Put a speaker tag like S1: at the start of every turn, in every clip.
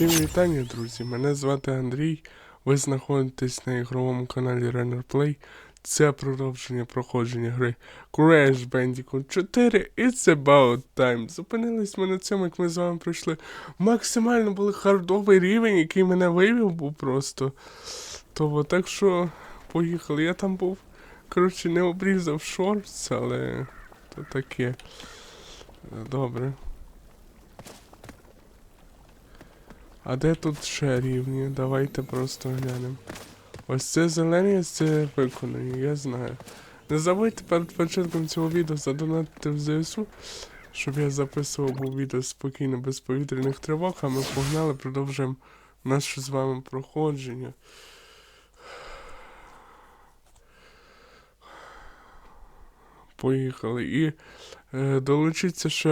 S1: Всім вітання, друзі! Мене звати Андрій. Ви знаходитесь на ігровому каналі Runner Play. Це продовження проходження гри Crash Bandicoot 4 It's About Time. Зупинились ми на цьому, як ми з вами пройшли. Максимально були хардовий рівень, який мене вивів був просто. Того, так що поїхали. Я там був, коротше, не обрізав шортс, але то таке. Добре. А де тут ще рівні? Давайте просто глянемо. Ось це зелені, ось це виконані, я знаю. Не забудьте перед початком цього відео задонатити в ЗСУ, щоб я записував був відео спокійно, без повітряних тривог, а ми погнали, продовжуємо наше з вами проходження. Поїхали. І е, долучіться ще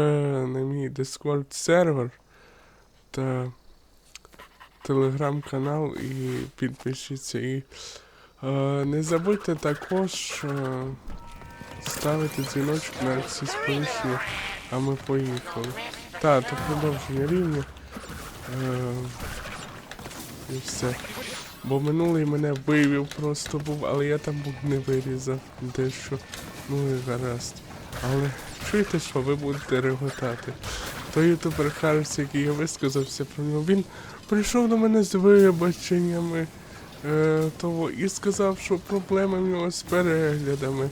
S1: на мій Discord сервер та телеграм-канал і підпишіться. І е, не забудьте також е, ставити дзвіночок на всі сповіщення, а ми поїхали. Так, то продовження рівня. Е, і все. Бо минулий мене вивів просто був, але я там був не вирізав дещо. Ну і гаразд. Але чуєте, що ви будете реготати? Той ютубер Харс, який я висказався про нього, він прийшов до мене з вибаченнями е, того, і сказав, що проблеми в нього з переглядами.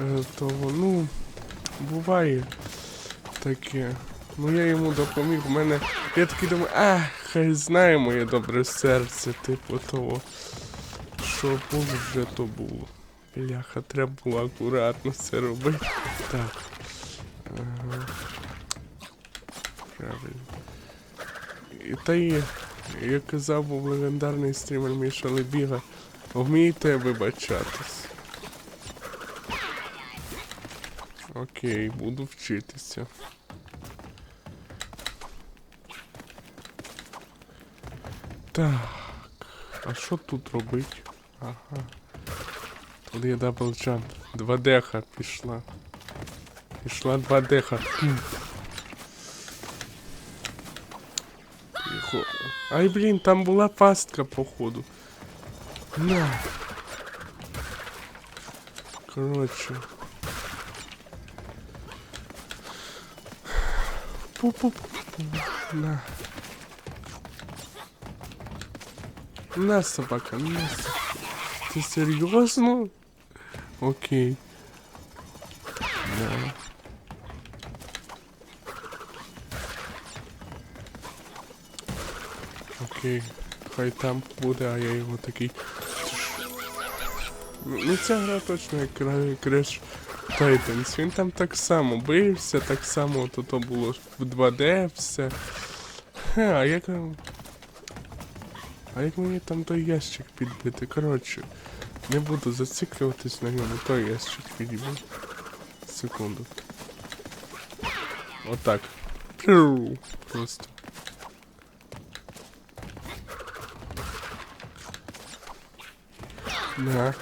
S1: Е, того, ну, буває таке. Ну я йому допоміг. У мене. Я такий думаю, а, хай знає моє добре серце, типу того. Що було вже то було. Бляха, треба було акуратно це робити. Так. Правильно. Та й, як казав був легендарний стрімер Міша Лебіга, вмійте вибачатись. Окей, буду вчитися. Так. А що тут робить? Ага. Тут є дабл джамп. Два деха пішла. Пішла два деха. Хм. Тихо. Ай, блін, там була пастка, походу. На. Коротше. Пу-пу-пу-пу. На. На, собака, на. с- Ти серйозно? Окей. Да. Окей. Хай там буде, а я його такий. Ну ця гра точно як Crash Titans. Він там так само бився, так само то, то було в 2D все. Хе, а як. А як мені там той ящик підбити? Коротше, не буду зациклюватись на ньому, той ящик підіб'ю. Секунду. Отак. Просто. На.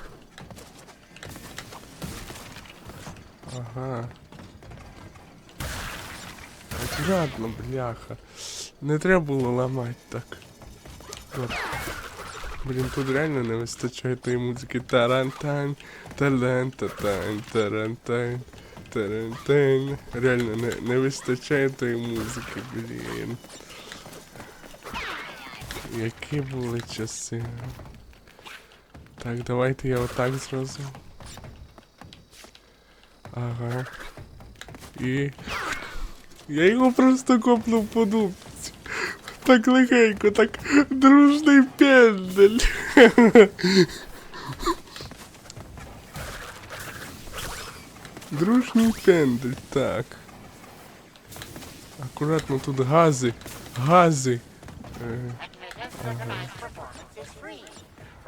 S1: Ага. Аккуратно, бляха. Не треба було ламати так. От. Блін, тут реально не вистачає тої музики. Тарантань, талантатань, тарантань, тарантань. Реально не, не вистачає тої музики, блін. Які були часи. Так, давайте я отак зразу. Ага. І. Я його просто копнув по дубці. Так легенько, так дружний пендель. Дружній пендель, так. Акуратно тут гази. Гази. Е,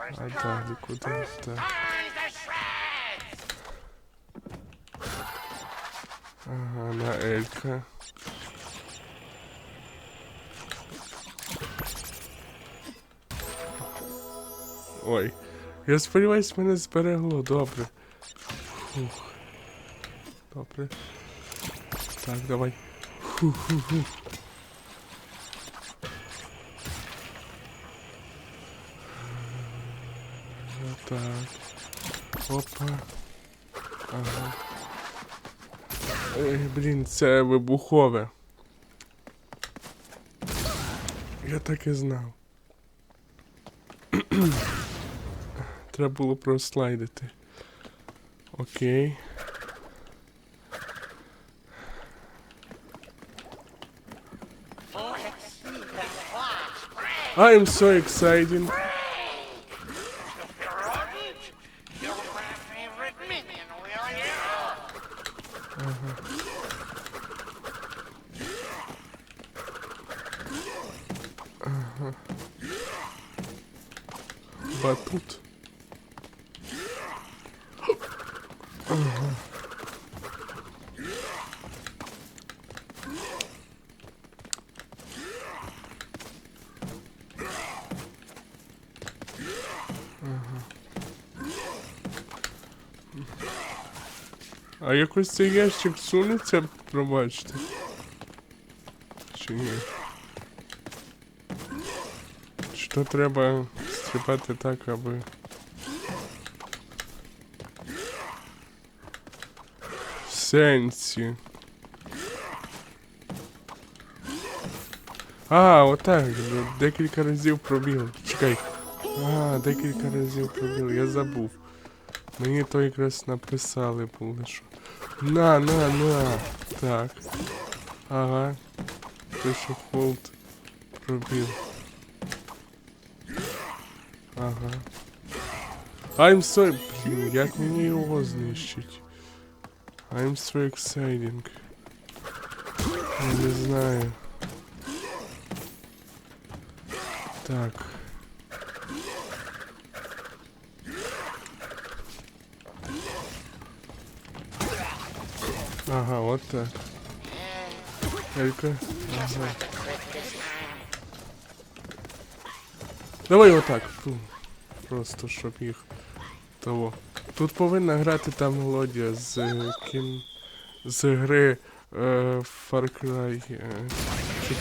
S2: First
S1: а
S2: come,
S1: далі куди?
S2: first
S1: Так.
S2: time the shreds.
S1: Ага, на Елька. Ой. Я сподіваюсь, мене зберегло, добре. Фух. Добре. Так, давай. Фу-ху-ху. Так. Опа. Ага. Ей, блін, це вибухове. Я так і знав. Треба було прослайдити. Окей. I am so excited. Якось цей ящик сунеться, пробачте. Чи ні? Чи треба стрибати так, аби. В сенсі. А, отак. Декілька разів пробіг. Чекай. А, декілька разів пробіг, я забув. Мені то якраз написали було, що. На, на, на. Так. Ага. Те, що холд пробіг. Ага. I'm so... Блін, як мені його знищить? I'm so exciting. Я не знаю. Так. Ага, вот так. Только... Ага. Давай отак. Фу. Просто щоб їх того. Тут повинна грати та мелодія з е, кін... з гри е, Far Cry е,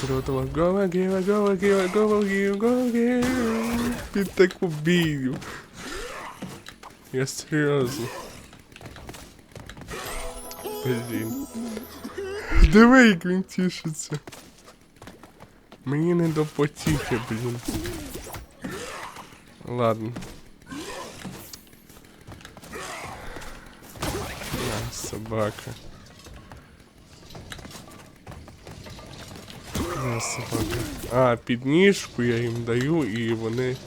S1: 4 того Go again, go again, go again, go again. Під таку бію. Я серйозно. Блін. Диви, як він тішиться. Мені не до потіхи, блін. Ладно. На, собака. На, собака. А, підніжку я їм даю і вони.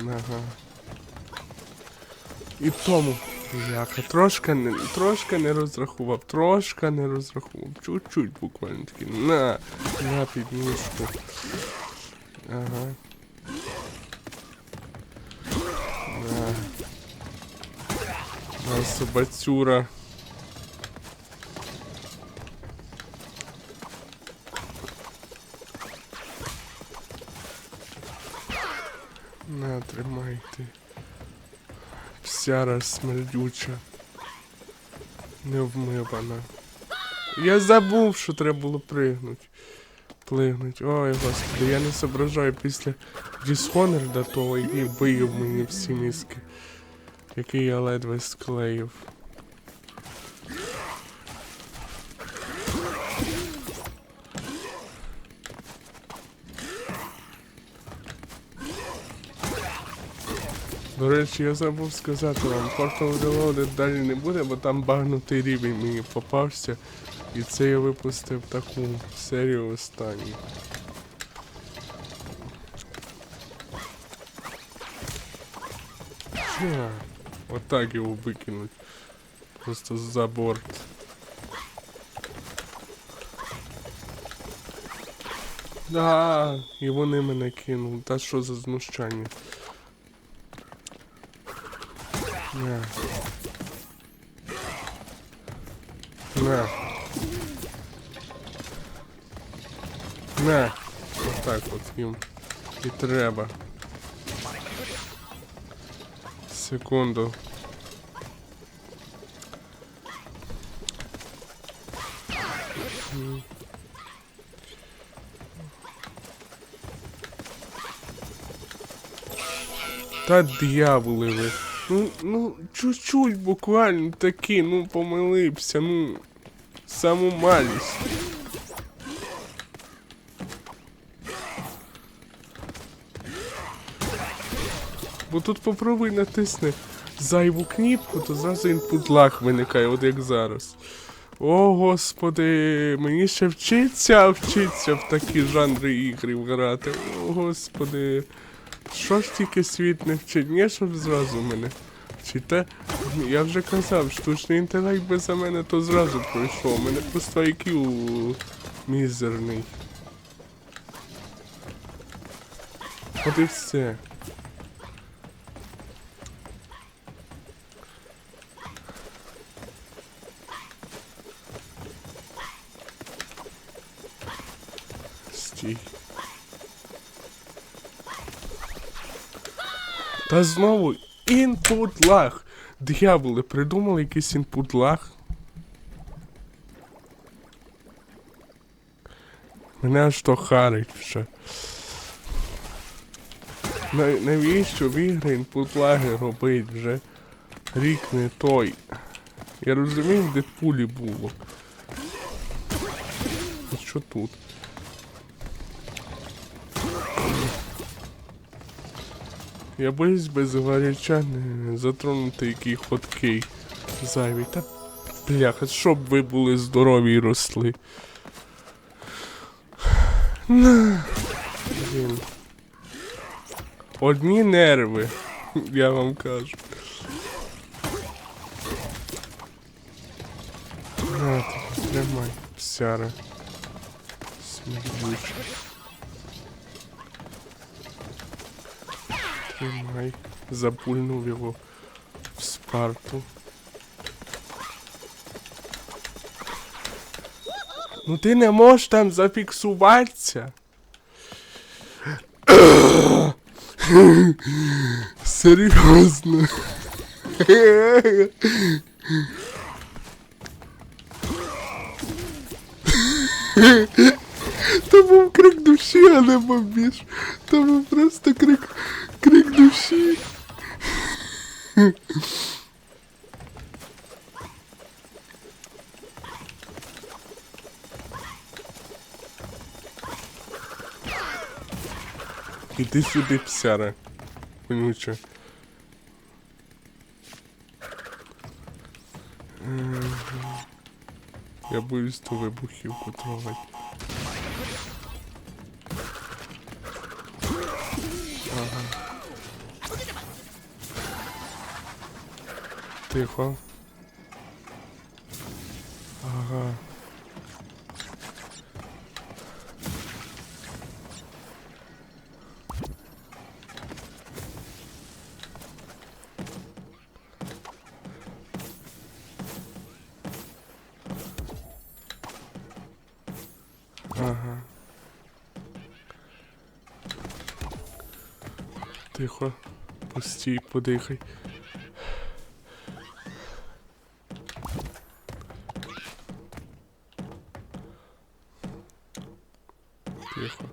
S1: Ага. І тому. Бляха, трошки не, трошки не розрахував, трошки не розрахував. Чуть-чуть буквально таки. На, на підніжку. Ага. На. На собацюра. На, тримайте. Вся смердюча. Невмивана. Я забув, що треба було пригнути. Плигнуть. Ой, господи, я не зображаю після Дісхонерда того, який бив мені всі мізки. Який я ледве склеїв. До речі, я забув сказати вам, Portal Reloaded далі не буде, бо там багнутий рівень мені попався. І це я випустив таку серію останню. Ча, Отак його викинуть. Просто за борт. Да, і вони мене кинули. Та що за знущання? На. На. На. Отак от їм і треба. Секунду. Та дьяволи ви. Ну, ну, чуть-чуть буквально таки, ну, помилився, ну, саму малість. Бо тут попробуй натисни зайву кніпку, то зразу інпут лаг виникає, от як зараз. О, господи, мені ще вчиться, вчиться в такі жанри ігрів грати. О, господи. Що ж тільки світ не вчить? Ні, щоб зразу мене вчите. Я вже казав, штучний інтелект би за мене то зразу пройшов. У мене просто IQ мізерний. От і все. Стій. Та знову input lag. Дьяволи, придумали якийсь input lag. Мене аж то харить вже. Навіщо в ігри input лаги робить вже? Рік не той. Я розумію, в Дедпулі було. Що тут? Я боюсь без гаряча не затронути який хоткий зайвий. Та бляха, щоб ви були здорові і росли. Одні нерви, я вам кажу. На, тримай, псяра. Смердюча. Тримай. Запульнув його в спарту. Ну ти не можеш там зафіксуватися. Серйозно. То був крик душі, а не бомбіж. То був просто крик, крик душі. Іди сюди, псяра. Вонюча. Мгм. Я боюсь ту вибухівку трогать. Тихо. Ага. Ага. Тихо. Постій, подихай. Тихо.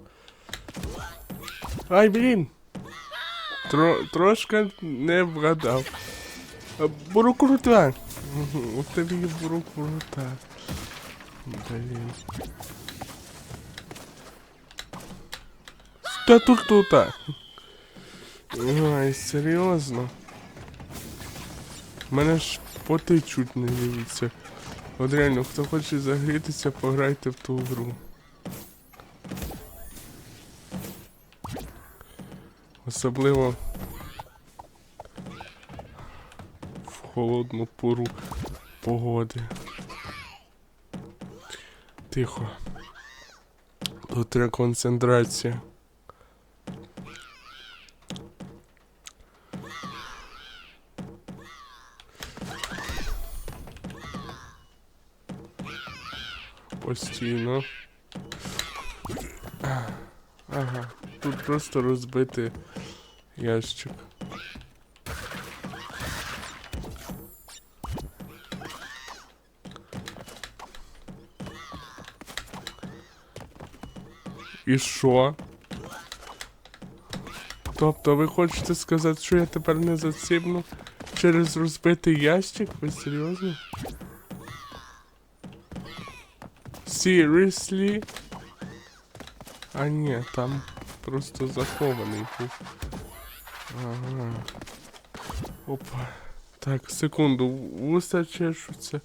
S1: Ай, блін! Тро, трошки не вгадав. Бурукрута! У тебе є бурукрута. Блін. Та тут тут. Ой, серйозно. Мене ж поти чуть не дивиться. От реально, хто хоче загрітися, пограйте в ту гру. Особливо в холодну пору погоди. Тихо. Тут треба концентрація. Постійно. Ага, тут просто розбити ящик. І що? Тобто ви хочете сказати, що я тепер не заціпну через розбитий ящик? Ви серйозно? Seriously? А ні, там просто захований був. Ага. Опа. Так, секунду, вуса чешуться.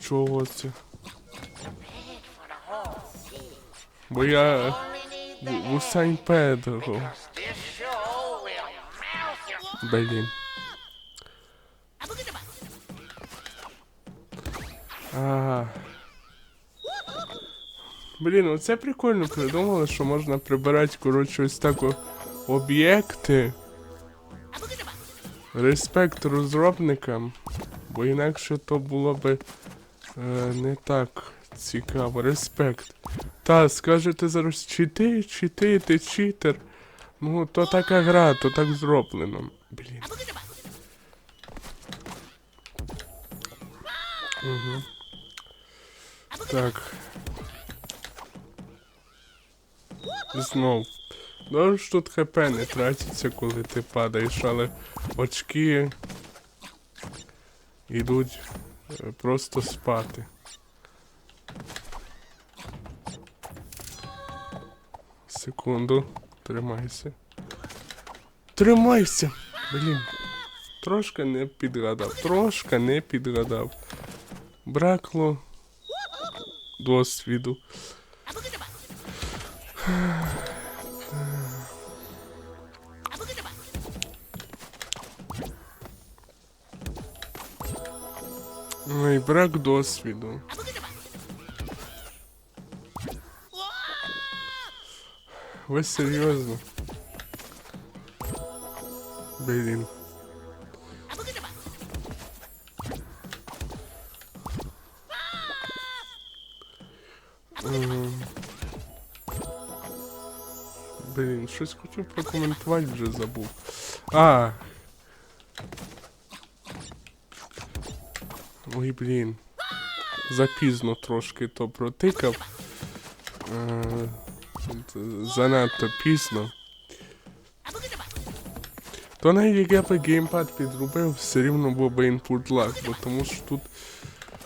S1: Чого це? Бо я вусань Педро. Блін. Ага. Блін, оце прикольно придумали, що можна прибирати, коротше, ось так об'єкти. Респект розробникам, бо інакше то було би е, не так цікаво. Респект. Та, скажете зараз, чи ти, чи ти, читер. Ну, то така гра, то так зроблено. Блін. Угу. Так. Знов. Добре, що тут хп не тратиться, коли ти падаєш, але очки йдуть е, просто спати. Секунду. Тримайся. Тримайся! Блін. Трошки не підгадав. Трошки не підгадав. Бракло досвіду. Ой, брак досвіду. Ви серйозно? Блін. Ем. Блін, щось хотів прокоментувати, вже забув. А. Ой, блін. Запізно трошки то протикав. Е, занадто пізно. То навіть я би геймпад підробив, все рівно був би input lag, бо тому що тут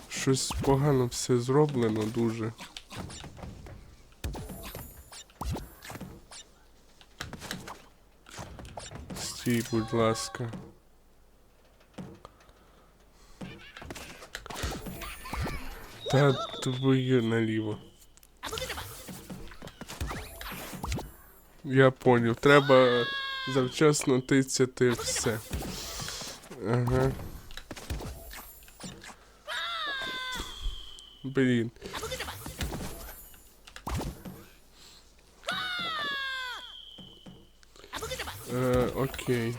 S1: щось погано все зроблено дуже. Стій, будь ласка. Та твою наліво. Я поняв. Треба завчасно тицяти все. Ага. Блін. Е, окей.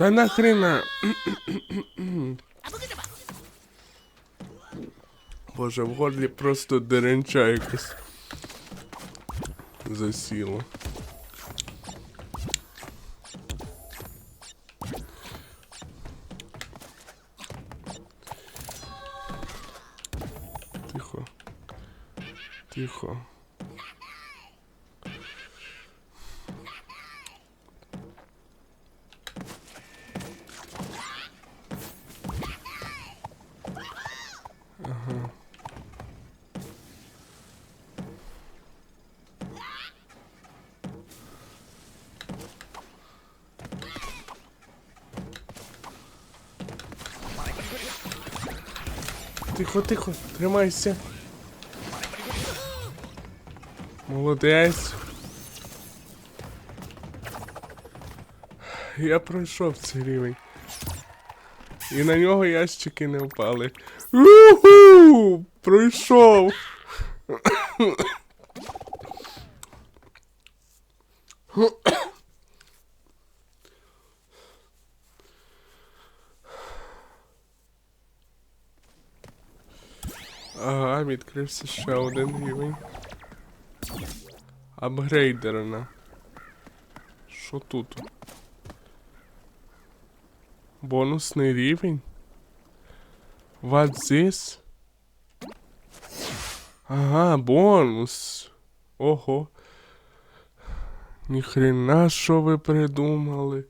S1: Та нахрена. Боже, в горлі просто деренча якось засіло. Тихо. Тихо. Тихо, тихо, тримайся. Молодець. Я пройшов цей рівень. І на нього ящики не впали. Уху! Пройшов! Ага, відкрився ще один рівень. Апгрейдерна. Що тут? Бонусний рівень? What's this? Ага, бонус. Ого. Ніхрена, що ви придумали.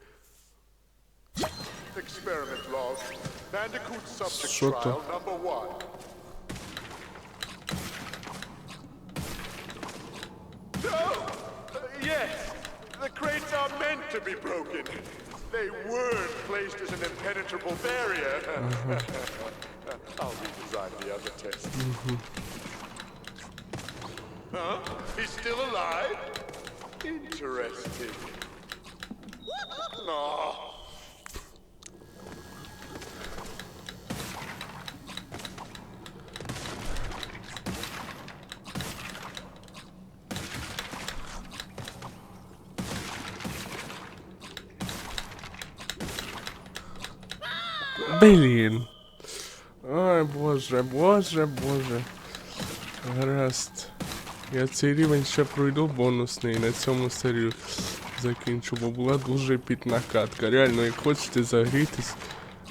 S1: Що то?
S3: Meant to be broken. They weren't placed as an impenetrable barrier. I'll redesign the other test. Mm-hmm. Huh? He's still alive? Interesting. Aw.
S1: Блін. Ой, боже, боже, боже. Гаразд. Я цей рівень ще пройду бонусний на цьому серію закінчу, бо була дуже епітна катка. Реально, як хочете загрітись,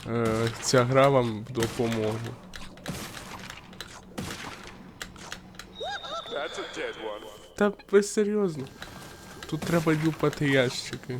S1: е, ця гра вам
S3: one.
S1: Та ви серйозно. Тут треба дюпати ящики.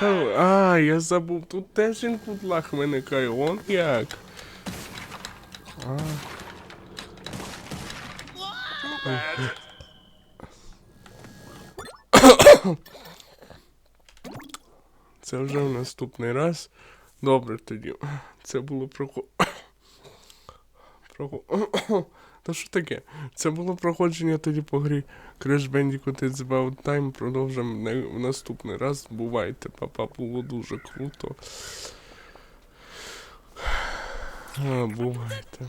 S1: Та, а, я забув, тут теж інпутлах виникає, он як. Це вже в наступний раз. Добре тоді. Це було прохо... Прохо... Та що таке? Це було проходження тоді по грі Crash Bandicoot It's About Time. Продовжимо в наступний раз. Бувайте, папа, було дуже круто. А, бувайте.